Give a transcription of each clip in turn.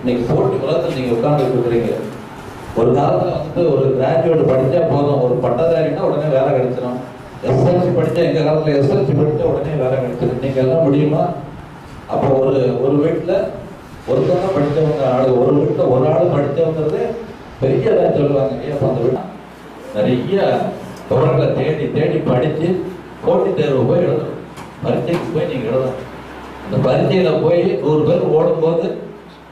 இன்னைக்கு போட்டி உலகத்தில் நீங்க உட்கார்ந்து இருக்கிறீங்க. ஒரு காலத்துல வந்து ஒரு கிராஜுவேட் படிச்சா போதும். ஒரு பட்டதாரின்னா உடனே வேலை கிடைச்சிடும் எஸ்எல்சி படிச்சா எங்க காலத்துல எஸ்எல்சி படிச்சா உடனே வேலை கிடைச்சிடும் நீங்க எல்லாம் முடியுமா? அப்போ ஒரு ஒரு வீட்டுல ஒருத்தவங்க படித்தவங்க ஆளு ஒரு வீட்டுல ஒரு ஆள் படித்தவங்கிறது பெரிய சொல்லுவாங்க. ஏன் அந்த வீடு நிறைய விவரங்களை தேடி தேடி படித்து போட்டித் தேர்வு போய் எழுதணும். பரீட்சைக்கு போய் நீங்கள் எழுதணும். அந்த பரீட்சையில் போய் நூறு பேர் ஓடும்போது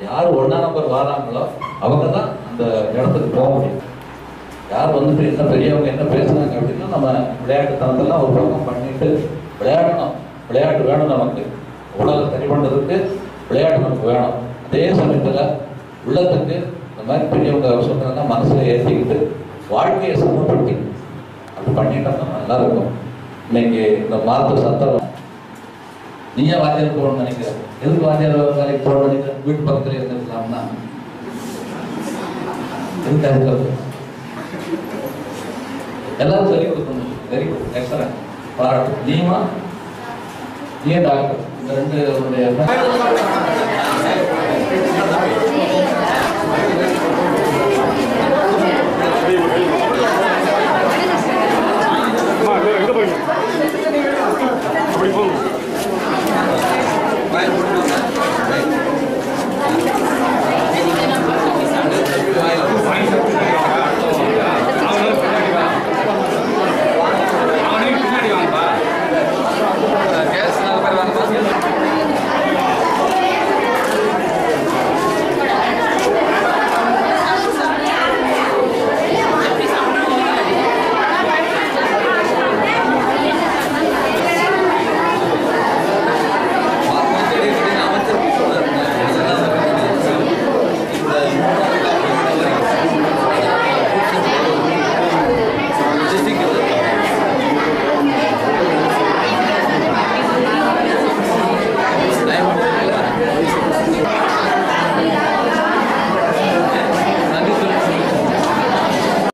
யார் ஒன்றா நம்பர் வராங்களோ அவங்க தான் அந்த இடத்துக்கு போக முடியும். யார் வந்துட்டு என்ன பெரியவங்க என்ன பேசுனாங்க அப்படின்னா நம்ம விளையாட்டு தனத்தெல்லாம் ஒரு பக்கம் பண்ணிட்டு விளையாடணும். விளையாட்டு வேணும் நமக்கு. உடலை சரி பண்ணுறதுக்கு விளையாட்டு நமக்கு வேணும். அதே சமயத்தில் உள்ளத்துக்கு இந்த மாதிரி பெரியவங்க சொல்றாங்கன்னா மனசில் ஏற்றிக்கிட்டு வாழ்க்கையை சமப்படுத்தி அது பண்ணிட்டோம்னா நல்லா இருக்கும் இன்னைக்கு இந்த மாத்து சத்தம் நீ ஏன் வாத்தியார் போகணும்னு நினைக்கிற எதுக்கு வாத்தியார் வேலைக்கு போகணும்னு நினைக்கிற வீட்டு பக்கத்துல இருந்துக்கலாம்னா. எதுக்கு இருக்கிறது எல்லாரும் சொல்லி கொடுக்கணும். Very good. எக்ஸலன்ட் பாராட்டு நீமா நீ டாக்டர். இந்த ரெண்டு உன்னுடைய